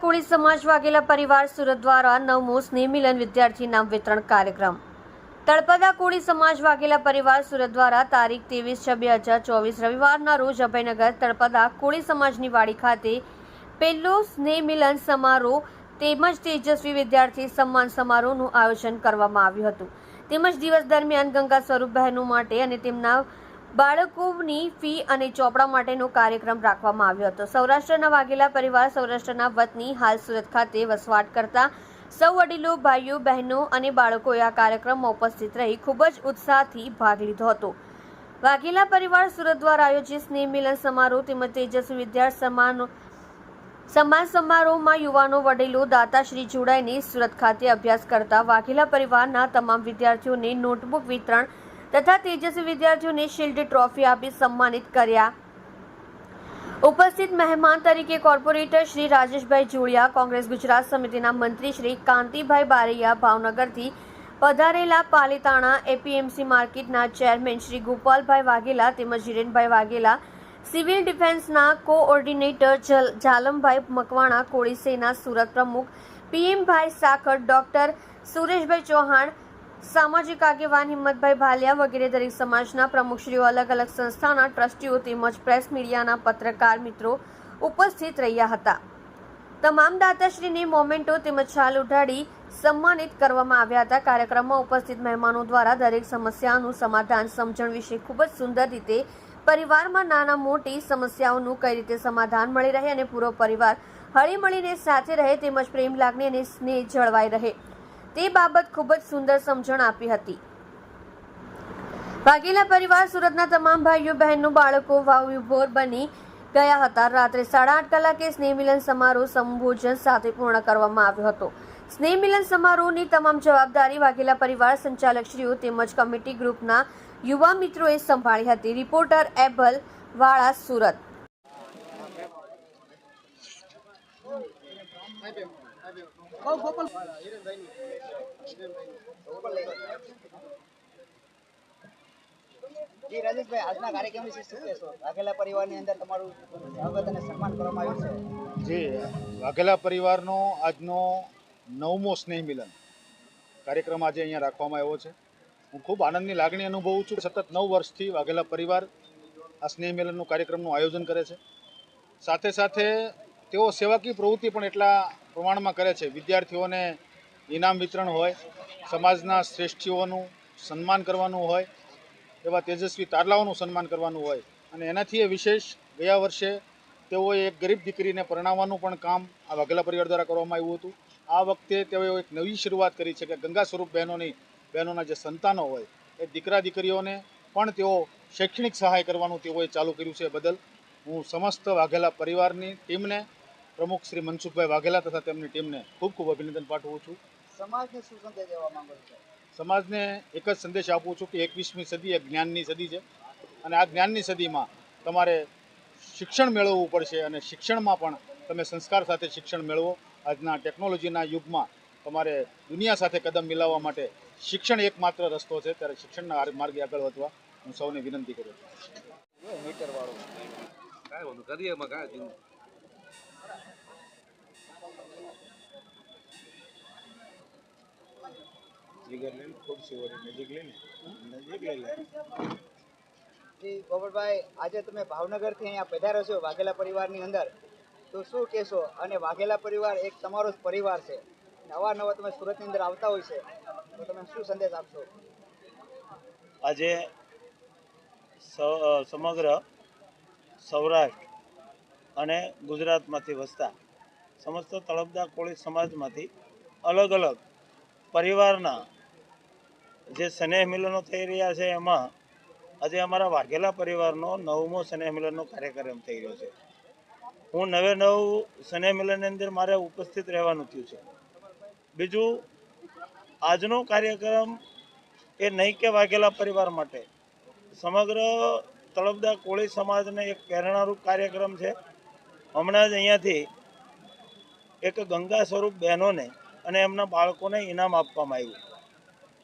કોળી સમાજ વાઘેલા પરિવાર સુરત દ્વારા નવમો સ્નેહ મિલન વિદ્યાર્થી નામ વિતરણ કાર્યક્રમ. તળપદા કોળી સમાજ વાઘેલા પરિવાર સુરત દ્વારા તારીખ ત્રેવીસ છ બે હજાર ચોવીસ રવિવારના રોજ અભયનગર તળપદા કોળી સમાજની વાડી ખાતે પહેલો સ્નેહ મિલન સમારોહ તેમજ તેજસ્વી વિદ્યાર્થી સન્માન સમારોહનું આયોજન કરવામાં આવ્યું હતું. તેમજ દિવસ દરમિયાન ગંગા સ્વરૂપ બહેનો માટે અને તેમના બાળકોની ફી અને ચોપડા માટેનો કાર્યક્રમ રાખવામાં આવ્યો હતો. સૌરાષ્ટ્રના વાઘેલા પરિવાર સૌરાષ્ટ્રના વતની હાલ સુરત ખાતે વસવાટ કરતા સૌ વડીલો, ભાઈઓ, બહેનો અને બાળકોએ આ કાર્યક્રમમાં ઉપસ્થિત રહી ખૂબ જ ઉત્સાહથી ભાગ લીધો હતો. વાઘેલા પરિવાર સુરત દ્વારા આયોજિત સ્નેહ મિલન સમારોહ તેમજ તેજસ્વી વિદ્યાર્થી સમાનો સમાન સમારોહમાં યુવાનો, વડીલો દાતાશ્રી જોડાઈને સુરત ખાતે અભ્યાસ કરતા વાઘેલા પરિવારના તમામ વિદ્યાર્થીઓને નોટબુક વિતરણ તથા તેજસ્વી વિદ્યાર્થીઓને શિલ્ડ ટ્રોફી આપી સન્માનિત કર્યા. ઉપસ્થિત મહેમાન તરીકે કોર્પોરેટર શ્રી રાજેશભાઈ જોડિયા, કોંગ્રેસ ગુજરાત સમિતિના મંત્રી શ્રી કાંતિભાઈ બારૈયા, ભાવનગરથી પધારેલા પાલીતાણા એપીએમસી માર્કેટના ચેરમેન શ્રી ગોપાલભાઈ વાઘેલા તેમજ હિરેનભાઈ વાઘેલા, સિવિલ ડિફેન્સના કોઓર્ડિનેટર ઝાલમભાઈ મકવાણા, કોળી સેના સુરત પ્રમુખ પીએમભાઈ સાખર, ડોક્ટર સુરેશભાઈ ચૌહાણ સામાજિક આગેવાન હિંમતભાઈ ભાલિયા વગેરે દરેક સમાજના પ્રમુખશ્રીઓ અલગ અલગ સંસ્થાના ટ્રસ્ટીઓ તેમજ પ્રેસ મીડિયાના પત્રકાર મિત્રો ઉપસ્થિત રહ્યા હતા. તમામ દાતાશ્રીને મોમેન્ટો તેમજ છાલ ઉઢાડી સન્માનિત કરવામાં આવ્યા હતા. કાર્યક્રમમાં ઉપસ્થિત મહેમાનો દ્વારા દરેક સમસ્યાનું સમાધાન સમજણ વિશે ખૂબ જ સુંદર રીતે પરિવારમાં નાના મોટી સમસ્યાઓનું કઈ રીતે સમાધાન મળી રહે અને પૂરો પરિવાર હળીમળીને સાથે રહે તેમજ પ્રેમ લાગણી અને સ્નેહ જળવાઈ રહે. તે બાબત ખૂબ જ સુંદર સમજણ આપી હતી. વાઘેલા પરિવાર સુરતના તમામ ભાઈઓ બહેનો બાળકો વાવભોર બની ગયા હતા. રાત્રે સાડા આઠ કલાકે સ્નેહ મિલન સમારોહ સંભોજન સાથે પૂર્ણ કરવામાં આવ્યો હતો. સ્નેહ મિલન સમારોહની તમામ જવાબદારી વાઘેલા પરિવાર સંચાલકશ્રીઓ તેમજ કમિટી ગ્રુપના યુવા મિત્રોએ સંભાળી હતી. રિપોર્ટર એબલ વાળા સુરત. જી, રાજેશભાઈ, આજના કાર્યક્રમ વિશે શું? કહેશો વાઘેલા પરિવારની અંદર તમારું સ્વાગત અને સન્માન કરવામાં આવ્યું છે. જે, વાઘેલા પરિવારનો આજનો નવમો સ્નેહ મિલન કાર્યક્રમ આજે અહીંયા રાખવામાં આવ્યો છે. હું ખૂબ આનંદની લાગણી અનુભવું છું સતત નવ વર્ષથી વાઘેલા પરિવાર આ સ્નેહ મિલનનું કાર્યક્રમનું આયોજન કરે છે. સાથે સાથે તેઓ સેવાકીય પ્રવૃત્તિ પણ એટલા પ્રમાણમાં કરે છે. વિદ્યાર્થીઓને ઇનામ વિતરણ હોય, સમાજના શ્રેષ્ઠીઓનું સન્માન કરવાનું હોય, એવા તેજસ્વી તારલાઓનું સન્માન કરવાનું હોય અને એનાથી એ વિશેષ ગયા વર્ષે તેઓએ એક ગરીબ દીકરીને પરણાવવાનું પણ કામ આ વાઘેલા પરિવાર દ્વારા કરવામાં આવ્યું હતું. આ વખતે તેઓએ એક નવી શરૂઆત કરી છે કે ગંગા સ્વરૂપ બહેનોની, બહેનોના જે સંતાનો હોય, એ દીકરા દીકરીઓને પણ તેઓ શૈક્ષણિક સહાય કરવાનું તેઓએ ચાલુ કર્યું છે. બદલ હું સમસ્ત વાઘેલા પરિવારની ટીમને પ્રમુખ શ્રી મનસુખભાઈ વાઘેલા તથા તેમની ટીમને ખૂબ ખૂબ અભિનંદન પાઠવું છું. સમાજને શું સંદેશ દેવા માંગો છો? સમાજને એક જ સંદેશ આપું છું કે એકવીસમી સદી એ જ્ઞાનની સદી છે અને આ જ્ઞાનની સદીમાં તમારે શિક્ષણ મેળવવું પડશે અને શિક્ષણમાં પણ તમે સંસ્કાર સાથે શિક્ષણ મેળવો. આજના ટેકનોલોજીના યુગમાં તમારે દુનિયા સાથે કદમ મિલાવવા માટે શિક્ષણ એકમાત્ર રસ્તો છે. ત્યારે શિક્ષણના માર્ગે આગળ વધવા હું સૌને વિનંતી કરું છું મીટર વાળું કાંઈ વાંધો કરીએ એમાં કાંઈ ચિંતા જીગર લઈને ખુરશી વળી નજીક લઈને નજીક લઈ લે. જી ગોબરભાઈ આજે તમે ભાવનગરથી અહીંયા પધારો છો વાઘેલા પરિવારની અંદર. તો શું કહેશો? અને વાઘેલા પરિવાર એક તમારો જ પરિવાર છે. નવા નવા તમે સુરતની અંદર આવતા હોય છે. તો તમે શું સંદેશ આપશો? આજે સમગ્ર સૌરાષ્ટ્ર અને ગુજરાતમાંથી વસતા સમસ્ત તળપદા કોળી સમાજમાંથી અલગ અલગ પરિવારના જે સ્નેહ મિલનો થઈ રહ્યા છે, એમાં આજે અમારા વાઘેલા પરિવારનો નવમો સ્નેહ મિલનનો કાર્યક્રમ થઈ રહ્યો છે. હું નવે નવ સ્નેહ મિલનની અંદર મારે ઉપસ્થિત રહેવાનું થયું છે. બીજું, આજનો કાર્યક્રમ એ નહીં કે વાઘેલા પરિવાર માટે. સમગ્ર તળપદા કોળી સમાજને એક પ્રેરણારૂપ કાર્યક્રમ છે. હમણાં જ અહીંયાથી એક ગંગા સ્વરૂપ બહેનોને અને એમના બાળકોને ઇનામ આપવામાં આવ્યું.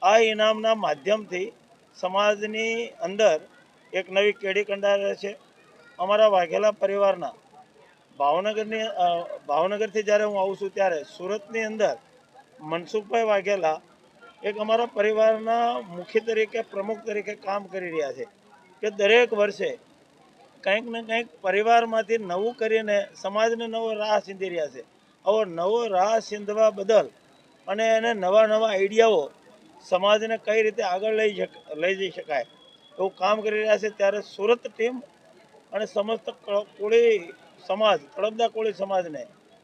આ ઇનામના માધ્યમથી સમાજની અંદર એક નવી કેડી કંડારે છે. અમારા વાઘેલા પરિવારના ભાવનગરની ભાવનગરથી જ્યારે હું આવું છું ત્યારે સુરતની અંદર મનસુખભાઈ વાઘેલા એક અમારા પરિવારના મુખી તરીકે, પ્રમુખ તરીકે કામ કરી રહ્યા છે કે દરેક વર્ષે કંઈક ને કંઈક પરિવારમાંથી નવું કરીને સમાજને નવો રાહ સીંધી રહ્યા છે. આવો નવો રાહ સિંધવા બદલ અને એને નવા નવા આઈડિયાઓ સમાજને કઈ રીતે આગળ લઈ લઈ જઈ શકાય એવું કામ કરી રહ્યા છે ત્યારે સુરત ટીમ અને સમસ્ત કોળી સમાજ તળપદા કોળી સમાજને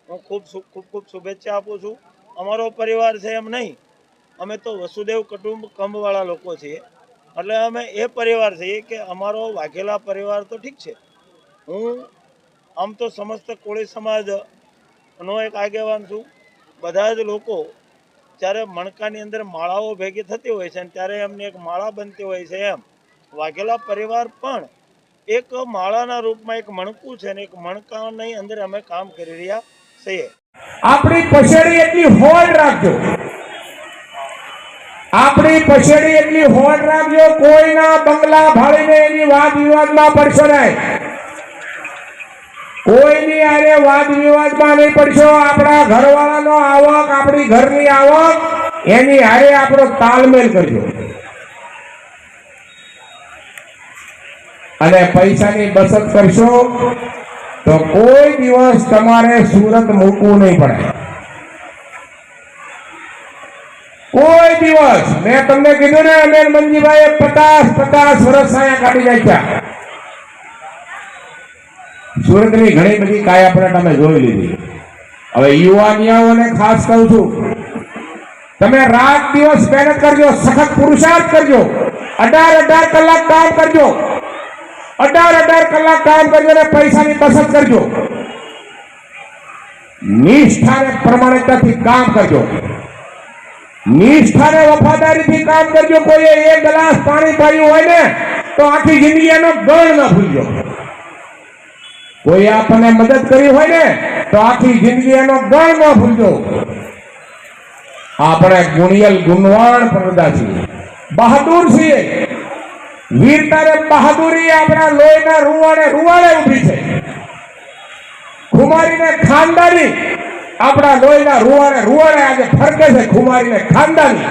હું ખૂબ ખૂબ ખૂબ શુભેચ્છા આપું છું. અમારો પરિવાર છે એમ નહીં, અમે તો વસુદેવ કુટુંબ કંભવાળા લોકો છીએ. એટલે અમે એ પરિવાર છીએ કે અમારો વાઘેલા પરિવાર તો ઠીક છે. હું આમ તો સમસ્ત કોળી સમાજનો એક આગેવાન છું. બધા જ લોકો જ્યારે મણકાની અંદર માળાઓ ભેગી થતી હોય છે અને ત્યારે એમની એક માળા બનતી હોય છે એમ. વાઘેલા પરિવાર પણ એક માળાના રૂપમાં એક મણકું છે ને એક મણકાની અંદર અમે કામ કરી રહ્યા છીએ. આપણી પછેડી એટલી હોડ રાખજો. આપણી પછેડી એટલી હોડ રાખજો, કોઈના બંગલા ભાળીને એની વાદ વિવાદમાં પડશો નહીં. કોઈની આરે વાદ વિવાદમાં નહીં પડશો. આપણા ઘરવાળાનો આવક, આપણી ઘરની આવક, એની હારે આપણો તાલમેલ કરજો. અને પૈસાની બચત કરશો તો કોઈ દિવસ તમારે સુરત મૂકવું નહીં પડે. કોઈ દિવસ. મેં તમને કીધું ને અમેર મંજીભાઈ પચાસ પચાસ વર્ષ અહીંયા કાઢી નાખ્યા. સુરતની ઘણી બધી કાયા તમે જોઈ લીધી. હવે યુવાનિયાઓને ખાસ કહું છું, તમે રાત દિવસ મહેનત કરજો, સખત પુરુષાર્થ કરજો, અઢાર અઢાર કલાક કામ કરજો, અઢાર અઢાર કલાક કામ કરજો અને પૈસાની બચત કરજો. નિષ્ઠા અને પ્રમાણિકતાથી કામ કરજો. નિષ્ઠા અને વફાદારીથી કામ કરજો, કોઈએ એક ગ્લાસ પાણી પાયું હોય ને, તો આખી જિંદગી એનો ગણ ન ભૂલજો. કોઈ આપણને મદદ કરી હોય ને, તો આખી જિંદગી એનો ગણ ન ભૂલજો. આપણે ગુણિયલ ગુણવાણ પ્રદા છીએ. બહાદુર છીએ. વીરતારે બહાદુરી આપણા લોહીના રૂવાડે રૂવાડે ઊભી છે. ખુમારીને ખાનદાની આપણા લોહીના રૂવાડે રૂવાડે આજે ફરકે છે ખુમારીને ખાનદાની.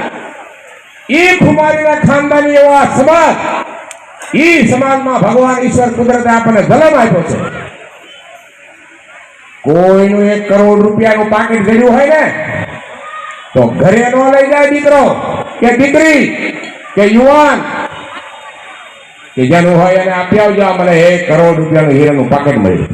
ઈ ખુમારીને ખાનદાની એવા સમાજ, ઈ સમાજમાં ભગવાન ઈશ્વર કુદરતે આપણને જન્મ આપ્યો છે. કોઈનું એક કરોડ રૂપિયાનું પાકીટ ભર્યું હોય ને, તો ઘરે નો લઈ જાય દીકરો કે દીકરી કે યુવાન. કે જેનું હોય એને આપી આવજો મને એક કરોડ રૂપિયાનું હીરાનું પાકેટ મળ્યું.